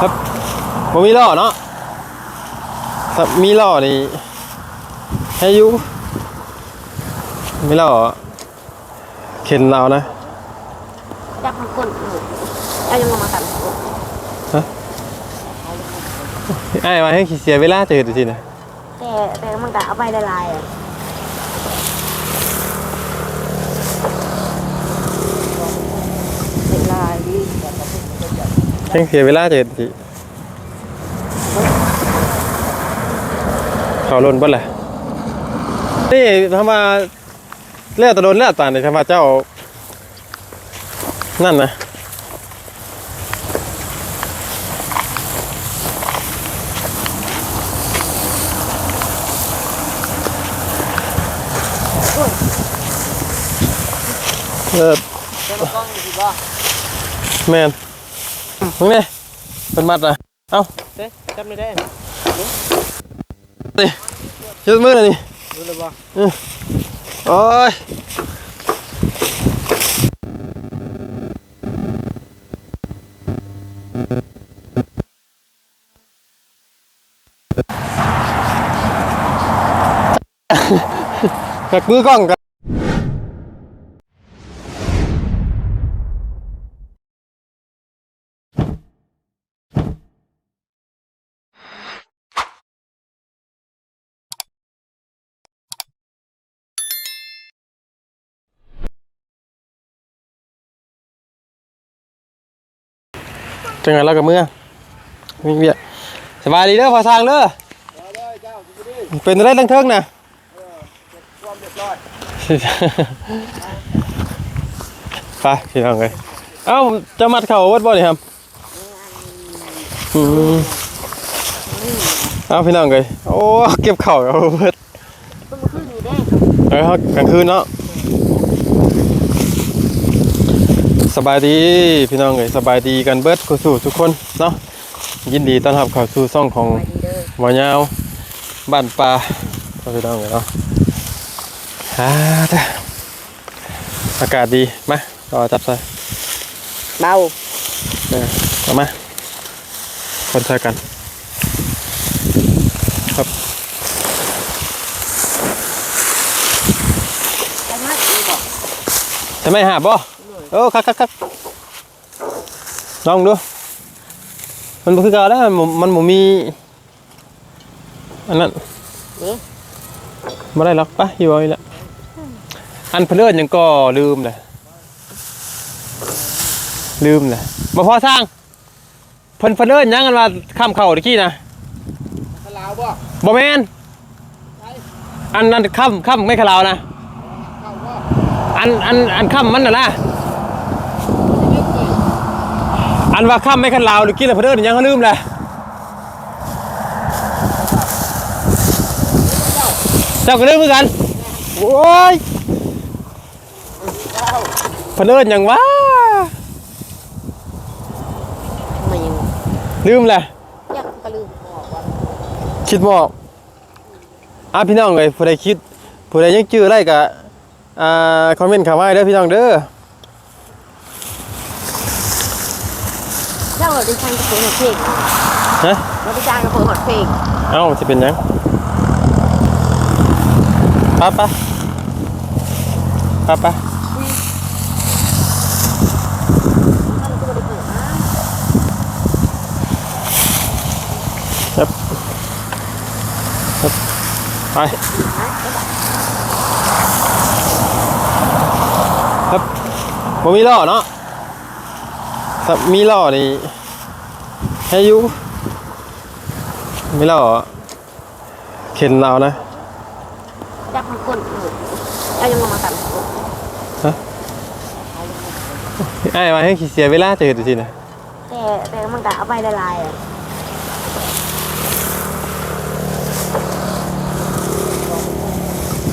ครับบ่มีล้อเนาะถ้ามีล้อนี่ให้อยู่มีล้อเข็นเรานะจับมันก้นเอายังมาตัดไอ้มาให้เสียเวลาจะเห็นสินะแต่แต่มันก็เอาไปละลายอะละลายดิ แค่งเสียเวลาจะเห็นสิเขาล้นบ่แหละนี่ทำมาเลือดตะโดนเลือดตานนี่ทำมาเจ้า นั่นนะเออแมน มึงเนี่ยเป็นมัดนะเอ้าเด้จำไม่ได้นี่ยืดมือเลยนี่รู้เลยบ่โอ้ยหักมือกล้องกัน จังไงเรากับมือมีเบียดสบายดีเด้อพอทางเด้อเป็นอะไรตั้งเทิงนะไปพี่น้องเลยเอ้าจะมัดเข่าวัดบ่นี่ครับอืมเอ้าพี่น้องเลยโอ้เก็บเข่าเอาเบิดต้องมาขึ้นนี่เด้เอ้ยครับกลางคืนเนาะ สบายดีพี่น้องเลยสบายดีกันเบิดกูสู่ทุกคนเนาะยินดีต้อนรับเข้าสู่ซ่องของไปดีเด้อหมอยาวบ้านปลาก็พี่น้องเลยเนาะฮ่าจ้ะอากาศดีมาต่อจับใส่เบาเออเอามาคนใส่กัน ครับจะมัดอีบอกใช่ไหมหาบ่ โอ้คักคักคักลองดู มันบ่คือเก่าแล้วมันบ่มันบ่มีอันนั้นนี่บ่ได้หรอกปะอยู่เอาอีกแล้วอันเพนเลิศยังก็ลืมเลยลืมเลยบ่พอสร้างเพิ่นเพนเลิศยังกันว่าข้ามเข้าตะกี้นะขลาวบ่บ่แม่นอันนั้นข้ามข้ามไม่ขลาวนะ เข้าบ่อันอันอันข้ามมันน่ะนะ อันว่าข้ามไม่ขันลาวหรือกินอะไรเพนเลิศยังเขาลืมเลยเจ้าก็ลืมเหมือนกันโอ้ยเพนเลิศยังวะลืมเลยยักกระลืมออกว่าคิดบอกอะพี่น้องเลยผู้ใดคิดผู้ใดยังจื้อไรกะอ่าคอมเมนต์ข้ามาเด้อพี่น้องเด้อ เจ้าเรา ได้ช่างกระเป๋าหดเพลงฮะเราได้จ้างกระเป๋าหดเพลงเอ้าจะเป็นยังไปไปไปไปเราปะครับครับไปครับผมมีล้อเนาะถ้ามีล้อนี่ ให้อยู่มีล้อเข็นเรานะจับมันก้นเอายังมาตัดไอ้มาให้เสียเวลาจะเห็นสินะแต่แต่มันก็เอาไปละลายอะ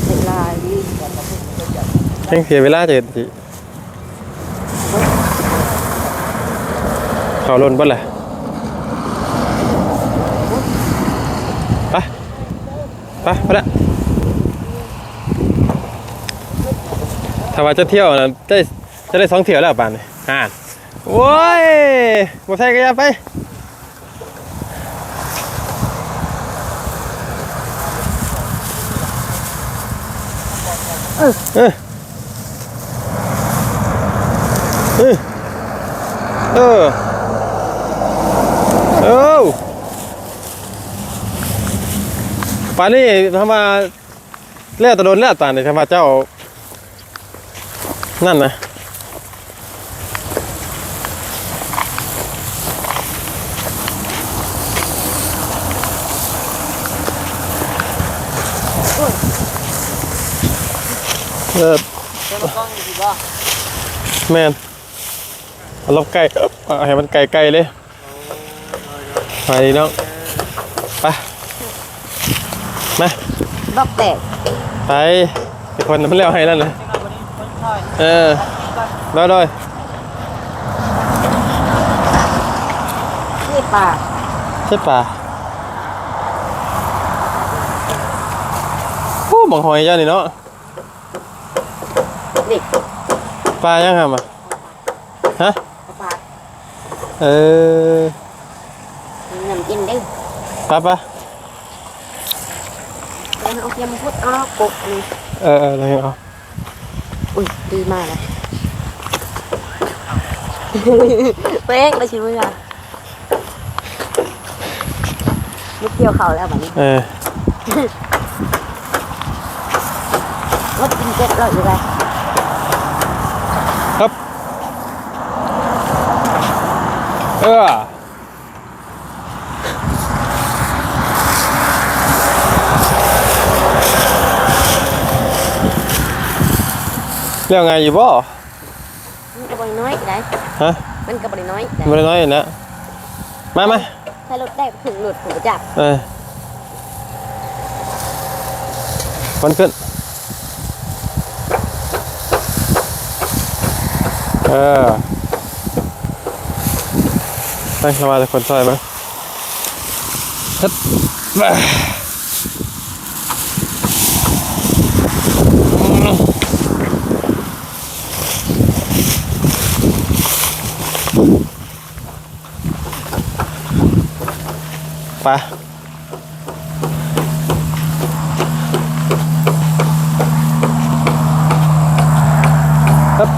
ละลายดิแค่เสียเวลาจะเห็นสิเขาล้นบ่แหละไป ไปไปละถ้าว่าจะเที่ยวนะจะจะได้สองเที่ยวแล้วป่านนี้อ่าโว้ยบ่ใช่ก็อย่าไปเออเออเออเออเออ ป่านนี้ทำมาเลือดตะโดนเลือดตาเนี่ยทำมาเจ้า นั่นนะเออแมนเอาลบไก่เออให้มันไก่ไก่เลยไปน้อง มาบอกแตกไปไอ้คนมันเลี้ยวให้แล้วนะจังหวะวันนี้คนคอยเออได้เลยนี่ปลาใช่ป่าโอ้บังหอยเจ้านี่เนาะเด็กปลายังไงมาฮะปลาเออน้ำกินได้ไปไปแล้ว เอาเทียมพุดเอกบนี่เออเอออะไรเอาอุ้ยดีมากเลยเป๊กเลยชิมเลยอะไม่เกี่ยวเขาแล้วแบบนี้เออรถกินเจ็ดร้อยอยู่เลยครับ เออ เรื่องไงอยู่บ่มันกระบน้อยได้ฮะมันกระบน้อยได้ไม่ได้น้อยนะ มามาถ้ารถได้ถึงหลุดผมจับเออมันขึ้น เออไปเข้ามาเลยคนซอยมาฮึบ มาไปฮึบ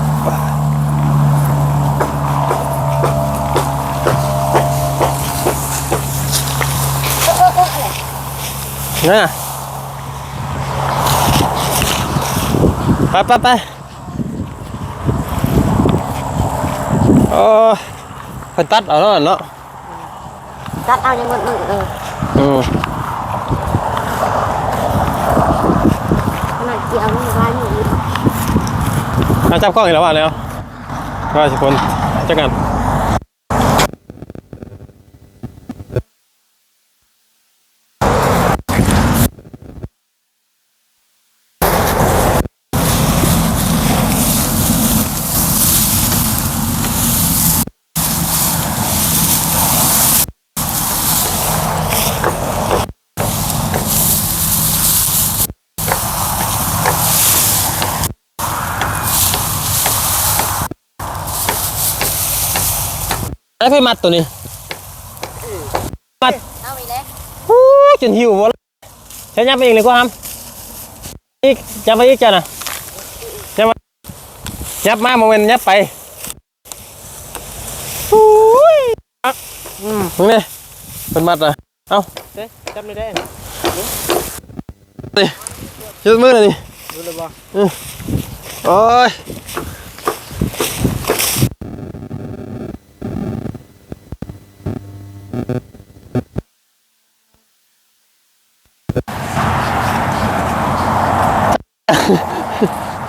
น่ะไปไปไปโอ้เพิ่น ตัดเอาแล้วเนาะตัดเอาอย่างหมดมือเลยอืมขนาดเกี่ยวนี่ร้ายอยู่นี่มาจับกล้องอีกแล้วว่ะแล้วว่าสิคนจักกัน อ้เพื่มัดตัวนี้มัดเอาไปเลยฮู้จนหิวหมดใช้ยับไปอีกเลยกว่าครับอีกยับไปอีกจ้ะนะยับมายับมาโมเมนต์ยับไปฮู้ยอืมมึงเนี่ยเป็นมัดนะเอ้าเด้จำได้ได้นี่ยืดมือหน่อยนี่รู้เลยบ่โอ้ย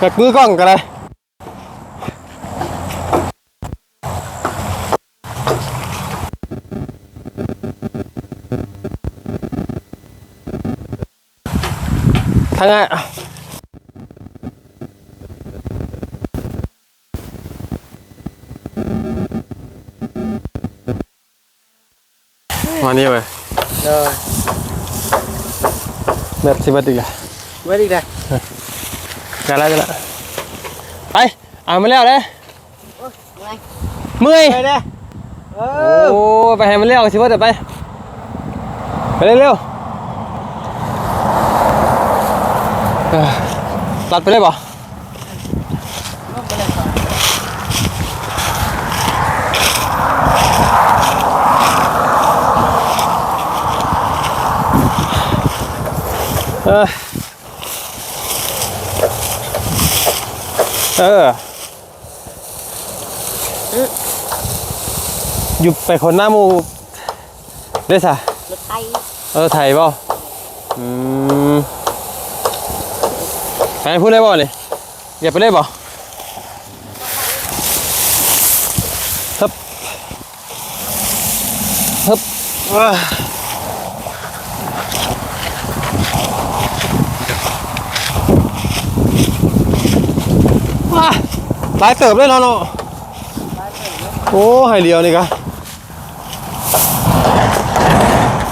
กัดมือกล้องกันเลยทางไงอะมานี่ไปเออแบบสิบติกอะไว้ดีได้ กันแล้วกันแล้วไปเอามาแล้วเลยโอ้ยไงเมื่อยไปเด้เอโอ้อไปให้มันเร็วสิว่าเดี๋ยวไปไปเร็วๆเอ้อตัดไปเลยบ่เออ เอออยู่ไปคนหน้าหมูได้สะรถไทยเออไทยเปล่าอืมไปพูดได้บ่เลยอย่าไปเลยบ่ฮึบฮึบว้า ว้าหลายเติบเลยเนาะเนาะโอ้ให้เดียวนี่กะ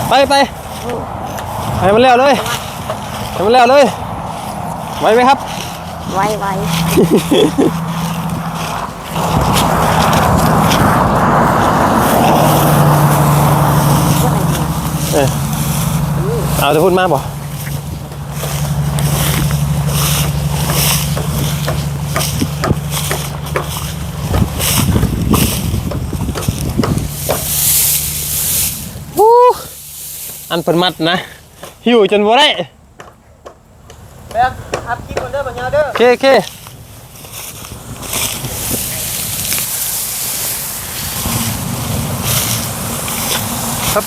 ไปไปให้มันแล้วเลยให้มันแล้วเลยไหวไหมครับไว้ไว้เออเอาจะพูดมากบ่วู้ อันเปิดมัดนะหิวจนบ่ได้ไปอะอัพกินก่อนเด้อปัญญาเด้อโอเคโอเคครับ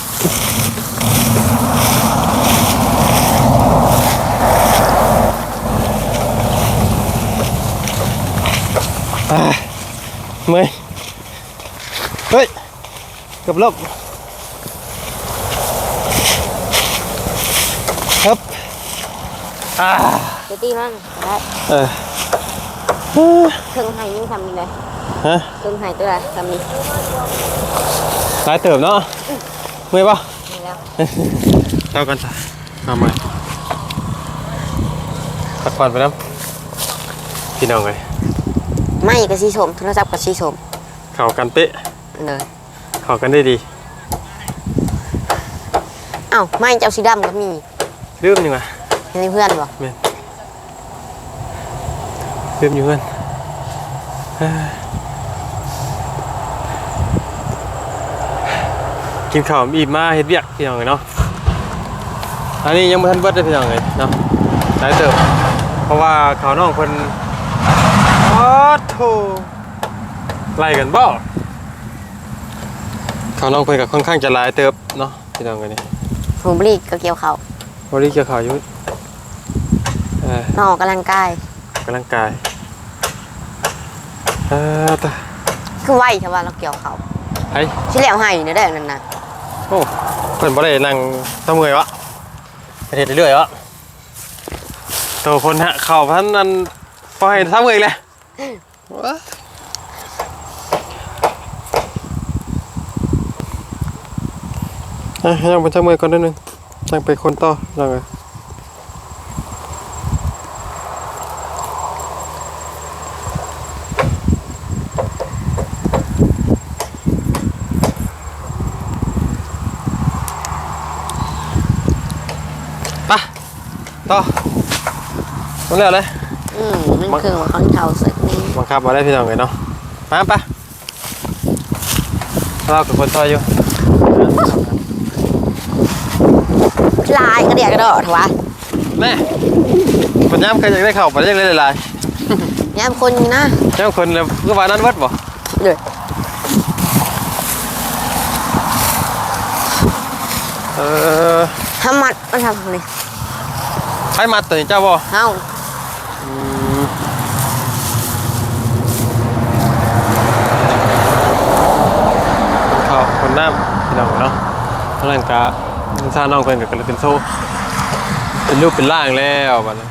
อ่าเมื่อยเฮ้ยเกับลบครับ อ่าเดี๋ยวตีมันได้เออเครื่องไห้ยิ่งทำนี่เลยฮะเครื่องไห้ตัวละทำนี่หลายเติบเนาะเมื่อยปะนี่แล้วเท่ากันจ้ะเอาใหม่พักผ่อนไปน้ำพี่น้องเลยไม่กับสีชมโทรศัพท์กับสีชมเข้ากันเป๊ะเลยเข้ากันได้ดีเอ้าไม่เจ้าสีดำก็มีลืมยังไง นี่เพื่อนบ่ลืมอยู่เพื่อนเอ้ยกินข้าวอีบมาเฮ็ดเบียกพี่น้องเลยเนาะอันนี้ยังไม่ทันเบิดเลยพี่น้องเลยเนาะหลายเติบเพราะว่าเขาวน้องคนโอ้โถไล่กันบ่เขาวน้องเพิ่นกับค่อนข้างจะหลายเติบเนาะพี่น้องเลยนี่ ผมบรีก็เกี่ยวเขาบริเกี่ยวข่าวอยุ ทธเอ่อนอกกำลังกายกำลังกายเออตะคือไหวใช่ป่ะเราเกี่ยวเขาไอ้ชิแล้วให้เนี่ยได้นั่นนะโอ้เพิ่นบ่ได้นั่งตะเมื่อยวะไปเฮ็ดเรื่อยๆวะตัวคนฮะเข่าพันนั้นพอให้ทำเมื่อยเลยว้าอะยังเป็นทำเมื่อยก่อนนิดนึงยังไปคนต่อยังไง ต่อมันเร็วเลย อืมมันคือมันค่อนเท่าสึกนี่บังคับมาได้พี่น้องเลยเนาะมาปะเรากับคนต่ออยู่ลายก็เดียกกระโดดวะแม่ปัญญามเคยอยากได้เข่าปัญญามเลยหลายเนี่ยคนนี่นะๆย่ามคนเลยก็ว่านั้นวัดบ่เดี๋ยวเออทำมัดมันทำนี่ ใช้มัดตัวนี้เจ้าบ่เอ้าอืมคนเข่าคนน้ำพี่น้องเนาะเท่านั้นกะซาน้องเพิ่นกับกันเป็นโซ่เป็นรูปเป็นร่างแล้วบัดนี้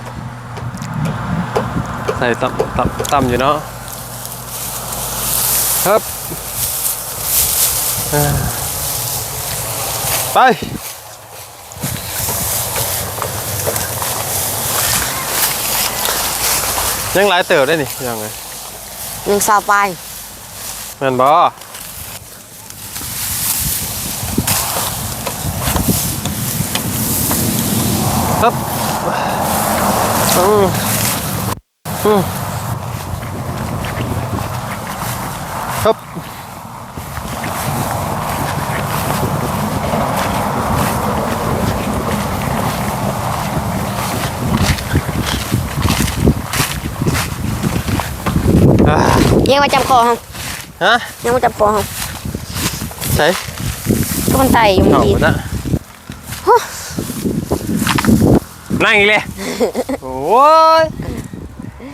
ใส่ต่ำต่ำต่ำอยู่เนาะครับเอ่อไป ยังหลายเติบได้นี่ยังไงหนึ่งสาวไปแม่นบ่ครับอืมอืม ยังมาจับคอฮะฮะยังมาจับคอฮะใช่ก็มันไตอยู่เอาดีหมดละนั่งอีกเลยโอ้ย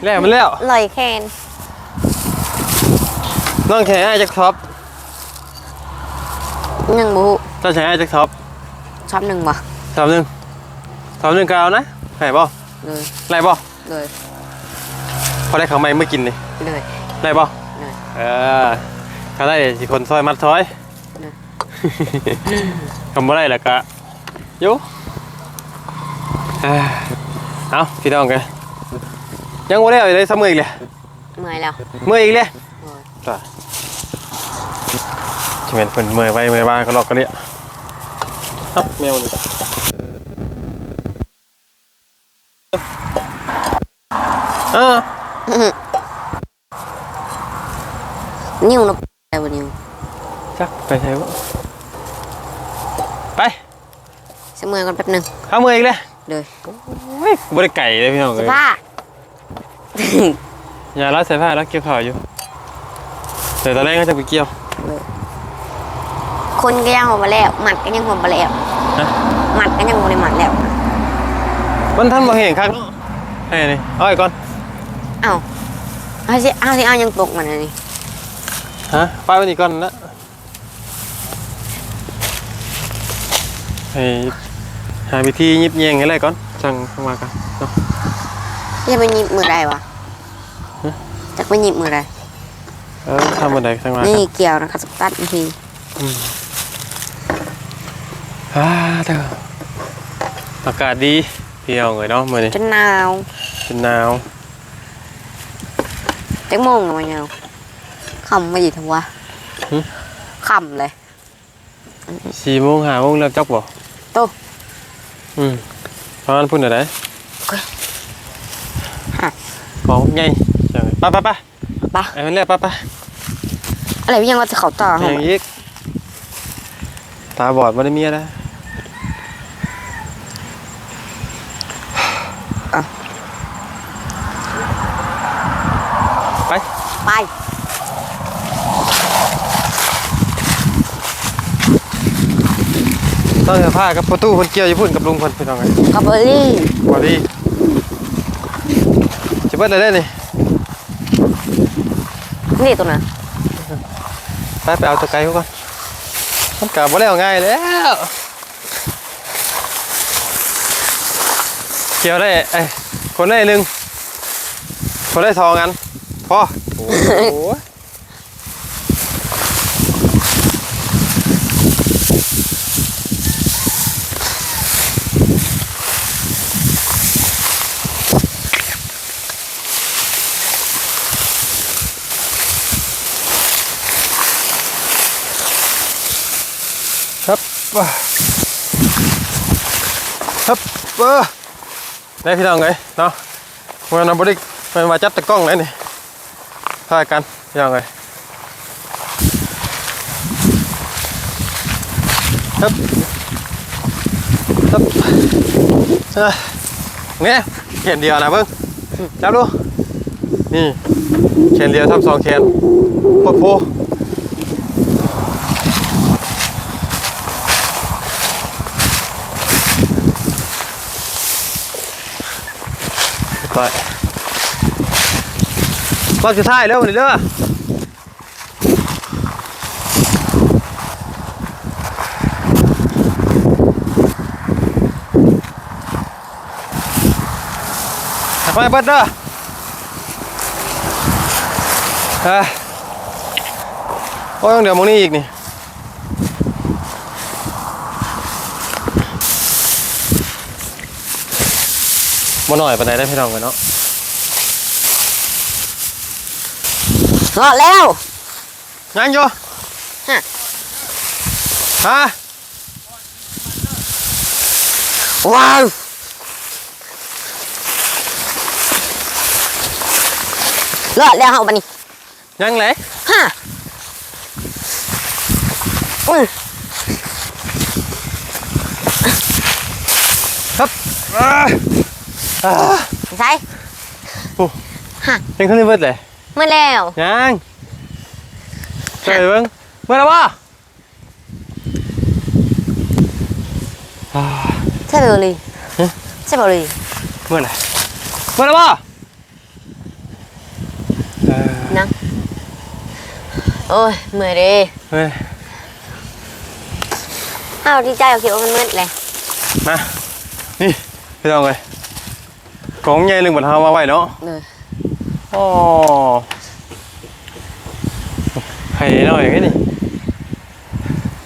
แล้วมันแล้วลอยแคนน้องแข่ไอ้จักท็อปหนึ่งบูเจ้าแข่ไอ้จักท็อปชอบหนึ่งบ่สามหนึ่งสามหนึ่งกาวนะไหนบ่เลยไรบ่เลยพอได้เขาวใหม่เมื่อกินนี่เลย ไรบ่เลยเออเขาได้สิคนซอยมัดซอยนะ ทำบ่ได้แล้วก็อยุเอาพี่น้องกันยังบ่ได้เอาเลยซ้ำมืออีกเลยเมื่อยแล้วมืออีกเลยโอ้ยจ้ะจะเป็นเพิ่นเมื่อยไปเมื่อยบ้างก็หลอกกันเนี่ยเอ้าแมวนี่เออ นิ้วนะแต่วันนิ้วจักไปใช่บ่ไปเสมอกันแป๊บหนึงเข้ามืออีกเลยเลยเฮ้ยบ่ได้ไก่เลยพี่น้องเสื้เอ้อยผ้า อย่ารัดใส่ผ้าแล้วเกี่ยวข่าวอยู่เดี๋ยวตอนแรกก็จะไปเกี่ยว คนก็ยังหัวมาแล้วหมัดก็ยังหัวมาแล้วฮะ หมัดก็ยังบ่ได้หมัดแล้วมันท่านบ่เห็นครับให้นี่เอาอีกก่อน เอ้าเอาสิเอาสิเอายังตกมันอันนี้ ฮะไปวันนี้ก่อนนะให้หาวิธียิบแยงให้ไรก่อนสั่งเข้ามากันเนาะจะไปหยิบมือใดวะฮะจะไปหยิบมือใดเออทำบันไดสั่งมากันี่นเกี่ยวนะครับสตัดอีกทีอ่าเถอะอากาศดีพี่น้องเอ้ยเนาะมื้อนี้จนหนาวเป็นหนาวจักโมงอะมันยาว คำไม่ดีทั้งวะคำเลย4โมง5โมงเริ่มจักบ่โตอืมประมาณพุ่นน่ะได้ฮะของใหญ่จังไปไปไปปะไอ้มันเรียกไปไปอะไรพี่ยังว่าจะเขาต่ออเหรย่างอีกตาบอดบ่ได้เมียนะไปไป ต้องเสื้อผ้ากับประตูคนเกี่ยวอยู่พุ่นกับลุงคนพี่น้องไงกับเบอร์รี่พอดีจะเบิดอะไรได้นี่นี่ตัวน่ะไปไปเอาตะไคร้เขาก่อนมันกลับมาแล้วง่ายแล้วเกี่ยวได้ไอ้ยคนได้หนึ่งคนได้สองอันพอโอ้โห ครับว้าครับเออได้พี่น้องเลยเนาะมันเอาบริมันมาจับตะกล้องเลยนี่ถ่ายกันพี่น้องเลยทับครับเอ้ยเนี่ยเขียนเดียวนะเพิ่งจับดูนี่เขียนเดียวทำสองเขียนโพดโพ ไปรอบสุดท้ายเร็วนี่เด้อไปเบิดเด้อเฮ้ยโอ้ยยังเดี๋ยวมองนี่อีกนี่ มาหน่อยปานใดได้พี่น้องกันเนาะรอดแล้วยังอยู่ฮะฮะว้าวรอดแล้วเฮาบัดนี้ยังเลยฮะอุ้ยครับ อ่าอ่าใส่ยังขึ้นเบิดเลยเมื่อแล้วยังใช่เบิ้งเมื่อไหร่วะอ่าใช่เบอร์เลยฮะใช่เบอร์เลยเมื่อไหร่เมื่อไหร่วะเออนังโอ้ยเมื่อยเด้เฮ้ยอ้าวดีใจเอาคิดว่ามันมืดเลยมานี่พี่น้องเลย ของใหญ่หนึ่งบนเท้ามาไว้เนาะเลยอ๋อให้หน่อยแค่นี้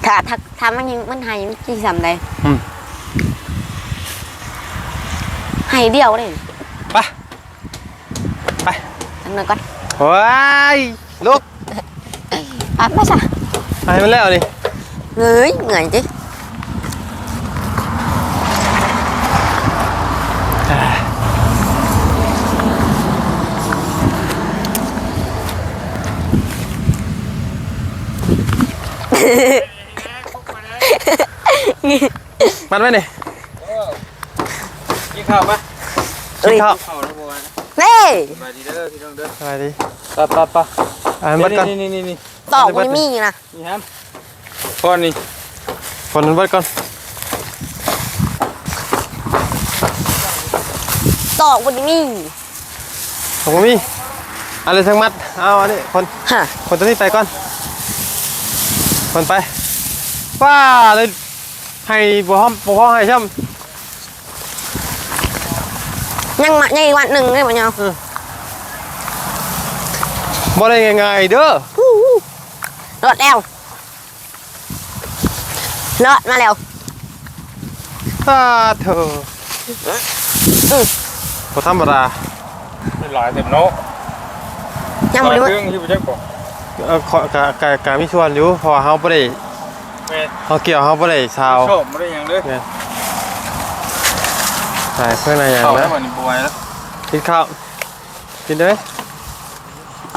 ถ้าถ้าถ้ามันยังมันหายมันกี่สามเลยอืมหายเดียวเลยไปไปทำหน่อยก่อนว้ายลูกอะไม่ใช่ไปมันแล้วดิ เงยเหนื่อยจิ มันไว้ดิกินข้าวไหมกินข้าวข้าวแล้วบัวนะเน่สบายดีเด้อพี่น้องเด้อสบายดีปะปะปะอ่านเบัดก่อนนี่นี่นี่นี่ตอกมันมีนะนี่ฮะพ่อนี่ฝนมันเบัดก่อนตอกมันมีผมก็มีเอะไรทั้งมัดเอาอันนี้คนฮะคนตัวนี้ไปก่อน คนไปว้าเลยให้บัวหอมบัวหอมให้ช่ำยังมายังอีกวันหนึ่งเลยมันยังบ่ได้ง่ายๆเด้อรอดแล้วรอดมาแล้วถ้าเธออือบ่ธรรมดาเป็นหลายเต็มโน้ยังไม่รู้เครื่องที่ประจักษ์บอก เออขอกะกะกะมีชวนอยู่เพราะว่าเฮาบ่ได้แม่เฮาเกี่ยวเฮาบ่ได้ชาวชอบไม่ได้หยังเลยใช่เพื่อนอะไรอย่างข้าวนะแล้วมันนี่บวยแล้วกินข้าวกินได้ไหม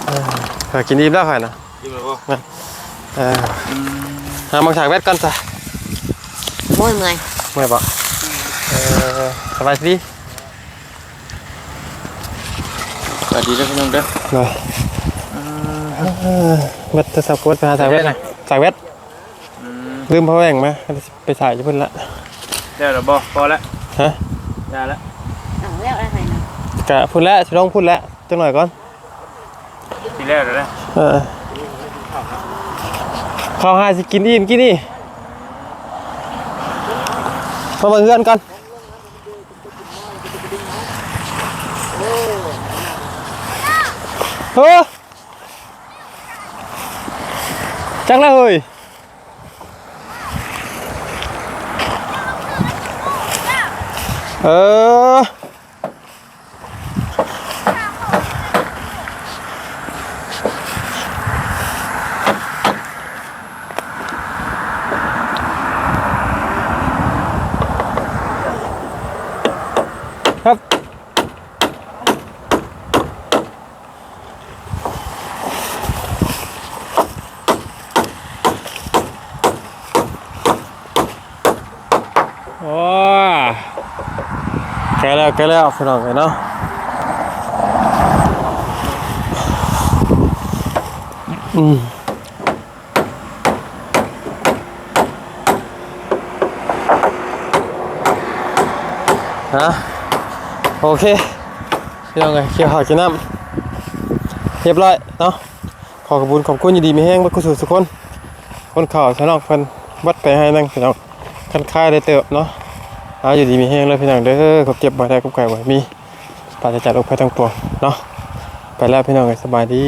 เออเออกินอิ่มแล้วค่ะนะกินแล้วบ่เออหามังฉากแวดก่อนจ้ะโอ้ยเมื่อยเมื่อยปะเออสบายดีสวัสดีเด้อพี่น้องเด้อหน่อยเออเวัดจะสับกวดไปหาฉากแวดหน่อยฉากแวดอืมลืมพ่อแหว่งไหมไปถ่ายญี่ปุ่นละได้แล้วบ่พอแล้วฮะได้แล้วเอาแล้วอะไรนะกะพูดแล้วชิลองพูดแล้วจังหน่อยก่อนทีแรกแล้วนะเออข้าวหาสิกินอิ่มกินนี่มาเบิ่งเพื่อนก่อนเฮ้ อจังแล้วเฮ้ยเออ ครับโอ้ แกะแล้วแกะแล้วพี่น้องเนาะอืมฮะโอเคพี่น้องไงเคี่ยวหากินน้ำเรียบร้อยเนาะขอขอบคุณขอบคุณยินดีมีแห้งบัดกุศลทุกคน คนข่าวชาวน้องเพิ่นวัดไปให้นั่งพี่น้องคันค่ายได้เติบเนาะ อาอยู่ดีมีแห้งเลยพี่น้องเด้อขบเจ็บบ่ได้ขบไก่บ่มีปราศจากโรคภัยทั้งปวงเนาะไปแล้วพี่น้องสบายดี